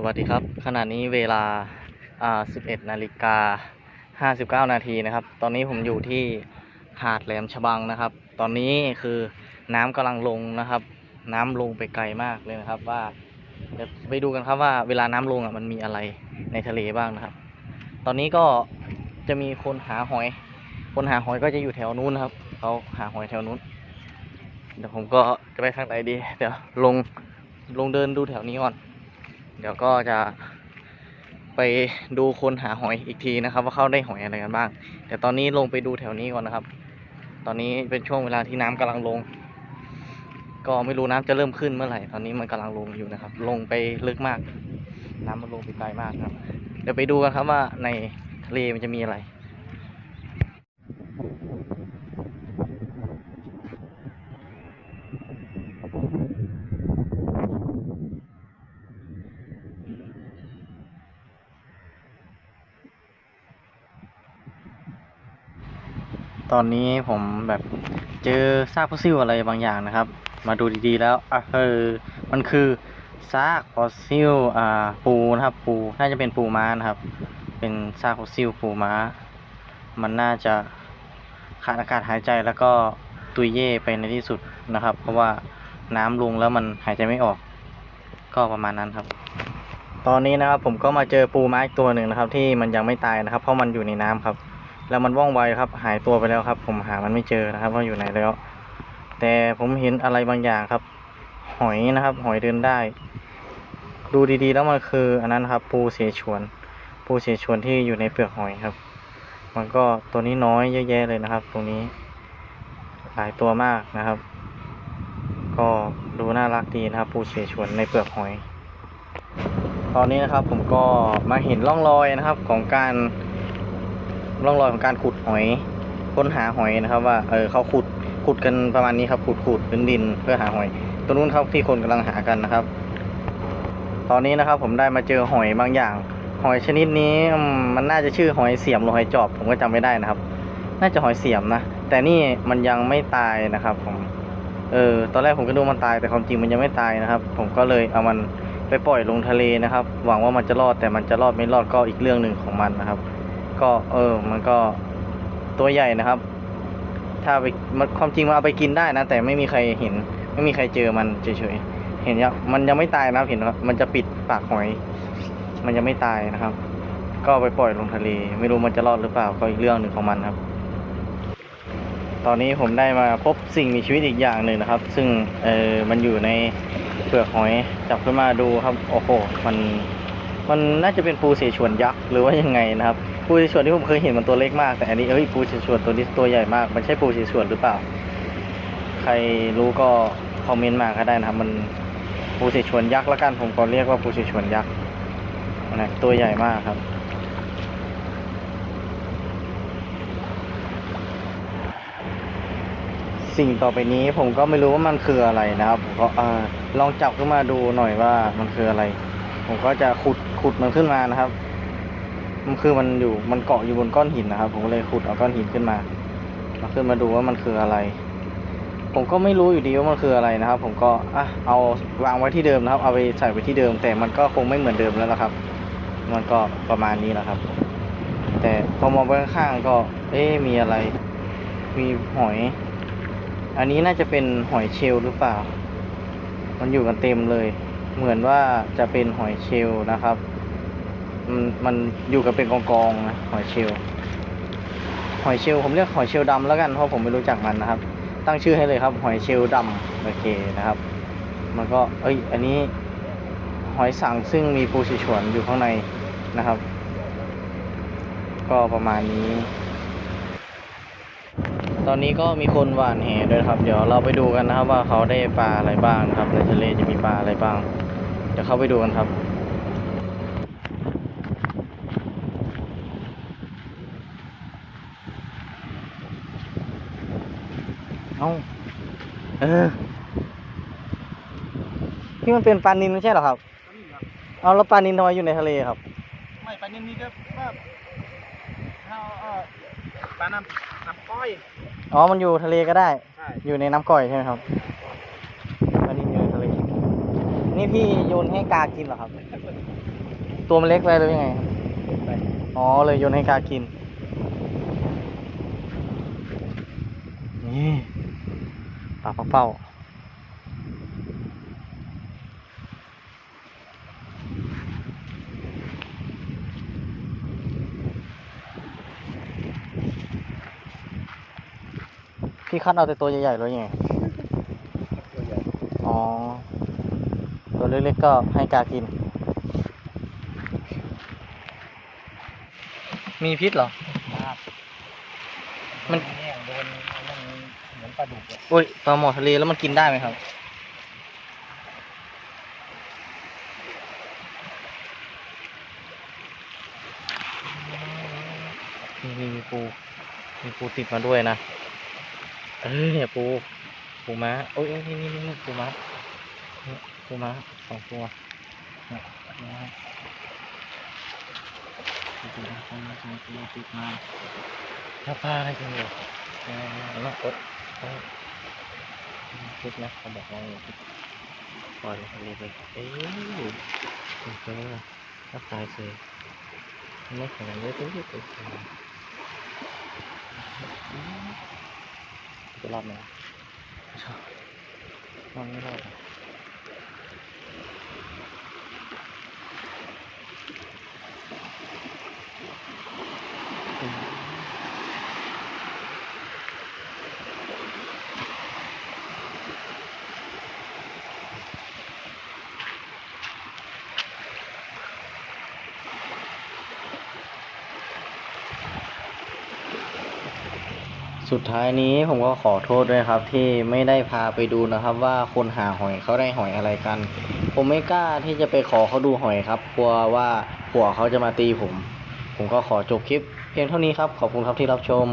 สวัสดีครับ ขณะนี้เวลา 11 นาฬิกา 59 นาทีนะครับ ตอนนี้ผมอยู่ที่หาดแหลมฉบังนะครับ ตอนนี้คือน้ำกำลังลงนะครับ น้ำลงไปไกลมากเลยนะครับ ว่าเดี๋ยวไปดูกันครับว่าเวลาน้ำลงอะมันมีอะไรในทะเลบ้างนะครับ ตอนนี้ก็จะมีคนหาหอย คนหาหอยก็จะอยู่แถวนู้นนะครับ เขาหาหอยแถวนู้น เดี๋ยวผมก็จะไปข้างไหนดี เดี๋ยวลงลงเดินดูแถวนี้ก่อน เดี๋ยวก็จะไปดูคนหาหอยอีกทีนะครับ ว่าเข้าได้หอยอะไรกันบ้าง แต่ตอนนี้ลงไปดูแถวนี้ก่อนนะครับ ตอนนี้เป็นช่วงเวลาที่น้ำกำลังลง ก็ไม่รู้น้ำจะเริ่มขึ้นเมื่อไหร่ตอนนี้มันกำลังลงอยู่นะครับ ลงไปลึกมาก น้ำมันลงไปไกลมากครับ เดี๋ยวไปดูกันครับว่าในทะเลมันจะมีอะไร ตอนนี้ผมแบบเจอซากฟอสซิลอะไรบางอย่างนะครับ มาดูดีๆแล้วอะเออมันคือซากฟอสซิลอ่าปูนะครับปูน่าจะเป็นปูม้านะครับ เป็นซากฟอสซิลปูม้า มันน่าจะขาดอากาศหายใจแล้วก็ตุยเย่ไปในที่สุดนะครับ เพราะว่าน้ำลงแล้วมันหายใจไม่ออก ก็ประมาณนั้นครับ ตอนนี้นะครับผมก็มาเจอปูม้าอีกตัวหนึ่งนะครับ ที่มันยังไม่ตายนะครับ เพราะมันอยู่ในน้ำครับ แล้วมันว่องไวครับ หายตัวไปแล้วครับ ผมหามันไม่เจอนะครับ ว่าอยู่ไหนแล้ว แต่ผมเห็นอะไรบางอย่างครับ หอยนะครับ หอยเดินได้ ดูดีๆ แล้วมันคือ อันนั้นครับ ปูเสฉวน ปูเสฉวนที่อยู่ในเปลือกหอยครับ มันก็ตัวนี้น้อยเยอะแยะเลยนะครับ ตรงนี้ หลายตัวมากนะครับ ก็ดูน่ารักดีนะครับ ปูเสฉวนในเปลือกหอย ตอนนี้นะครับผมก็มาเห็นร่องรอยนะครับของการ ร่องรอยของการขุดหอย ค้นหาหอยนะครับ ว่าเออเขาขุดขุดกันประมาณนี้ครับขุดขุดพื้นดินเพื่อหาหอย ตรงนู้นครับที่คนกำลังหากันนะครับ ตอนนี้นะครับผมได้มาเจอหอยบางอย่าง หอยชนิดนี้มมันน่าจะชื่อหอยเสียมหรือหอยจอบ ผมก็จำไม่ได้นะครับ น่าจะหอยเสียมนะแต่นี่มันยังไม่ตายนะครับ ผม เออ ตอนแรกผมก็ดูมันตายแต่ความจริงมันยังไม่ตายนะครับ ผมก็เลยเอามันไปปล่อยลงทะเลนะครับ หวังว่ามันจะรอดแต่มันจะรอดไม่รอดก็อีกเรื่องหนึ่งของมันนะครับ ก็เออ มันก็ตัวใหญ่นะครับ ถ้าไปมันความจริงมันเอาไปกินได้นะ แต่ไม่มีใครเห็น ไม่มีใครเจอมันเฉยๆเห็นยังมันยังไม่ตายนะครับ เห็นว่ามันจะปิดปากหอย มันยังไม่ตายนะครับ ก็ไปปล่อยลงทะเล ไม่รู้มันจะรอดหรือเปล่าก็อีกเรื่องหนึ่งของมันครับ ตอนนี้ผมได้มาพบสิ่งมีชีวิตอีกอย่างหนึ่งนะครับ ซึ่งเออมันอยู่ในเปลือกหอยจับขึ้นมาดูครับโอ้โหมันมันน่าจะเป็นปูเสฉวนยักษ์หรือว่ายังไงนะครับ ปูเสฉวนที่ผมเคยเห็นมันตัวเล็กมาก แต่อันนี้เอ้ยปูเสฉวนตัวนี้ตัวใหญ่มาก มันใช่ปูเสฉวนหรือเปล่า ใครรู้ก็คอมเมนต์มาก็ได้นะครับ มันปูเสฉวนยักษ์ละกันผมก็เรียกว่าปูเสฉวนยักษ์นะตัวใหญ่มากครับสิ่งต่อไปนี้ผมก็ไม่รู้ว่ามันคืออะไรนะครับผมก็ลองจับขึ้นมาดูหน่อยว่ามันคืออะไร ผมก็จะขุดขุดมันขึ้นมานะครับ มันคือมันอยู่มันเกาะอยู่บนก้อนหินนะครับ ผมก็เลยขุดเอาก้อนหินขึ้นมามาขึ้นมาดูว่ามันคืออะไร ผมก็ไม่รู้อยู่ดีว่ามันคืออะไรนะครับ ผมก็อะเอาวางไว้ที่เดิมนะครับ เอาไปใส่ไว้ที่เดิม แต่มันก็คงไม่เหมือนเดิมแล้วละครับ มันก็ประมาณนี้แหละครับ แต่พอมองไปข้างๆก็ เอ๊ะมีอะไร มีหอย อันนี้น่าจะเป็นหอยเชลหรือเปล่า มันอยู่กันเต็มเลย เหมือนว่าจะเป็นหอยเชลนะครับ มันมันอยู่กันเป็นกองๆนะหอยเชลล์หอยเชลล์ผมเรียกหอยเชลล์ดำแล้วกันเพราะผมไม่รู้จักมันนะครับ ตั้งชื่อให้เลยครับ หอยเชลล์ดำโอเคนะครับ มันก็เอ้ย อันนี้หอยสังซึ่งมีปูฉิฉวนอยู่ข้างในนะครับ ก็ประมาณนี้ ตอนนี้ก็มีคนหว่านแหด้วยครับ เดี๋ยวเราไปดูกันนะครับว่าเขาได้ปลาอะไรบ้างนะครับในทะเลจะมีปลาอะไรบ้าง เดี๋ยวเข้าไปดูกันครับ เอาเออที่มันเป็นปลานินไม่ใช่เหรอครับ เอาแล้วปลานินทำไมอยู่ในทะเลครับ ไม่ปลานินนี่ก็แบบเอาเออปลาน้ำน้ำก้อยอ๋อ มันอยู่ทะเลก็ได้ ใช่อยู่ในน้ำก่อยใช่ไหมครับปลานินอยู่ในทะเล นี่พี่โยนให้กากินเหรอครับ ตัวมันเล็กไปหรือยังไงไปอ๋อ เลยโยนให้กากิน นี่ปลาปักเป้าพี่คัดเอาแต่ตัวใหญ่ๆหรือยังไงตัวใหญ่ อ๋อ ตัวเล็กๆก็ให้กากิน มีพิษเหรอมากมันเนี่ยโดนมันเหมือน ปลาดุกอะโอ้ยปลาหมอทะเลแล้วมันกินได้ไหมครับ นี่นี่มีปูมีปูติดมาด้วยนะ เออเนี่ยปู ปูม้าโอ้ยนี่นี่นี่ปูม้าเนี่ยปูม้าสองตัวเนี่ยปูม้าติดมาสองตัวติดมาถ้าปลาอะไรกันอยู่เออแล้วกด เออคิดนะเขาบอกว่าอย่าคิดปล่อยทะเลไปเอ้ยโอเคถ้าตายสิไม่ขนาดนี้ตัวเล็กตัวเล็กจะรอดไหมชอบมันไม่รอด สุดท้ายนี้ผมก็ขอโทษด้วยครับ ที่ไม่ได้พาไปดูนะครับ ว่าคนหาหอยเขาได้หอยอะไรกัน ผมไม่กล้าที่จะไปขอเขาดูหอยครับกลัวว่าผัวเขาจะมาตีผม ผมก็ขอจบคลิปเพียงเท่านี้ครับ ขอบคุณครับที่รับชม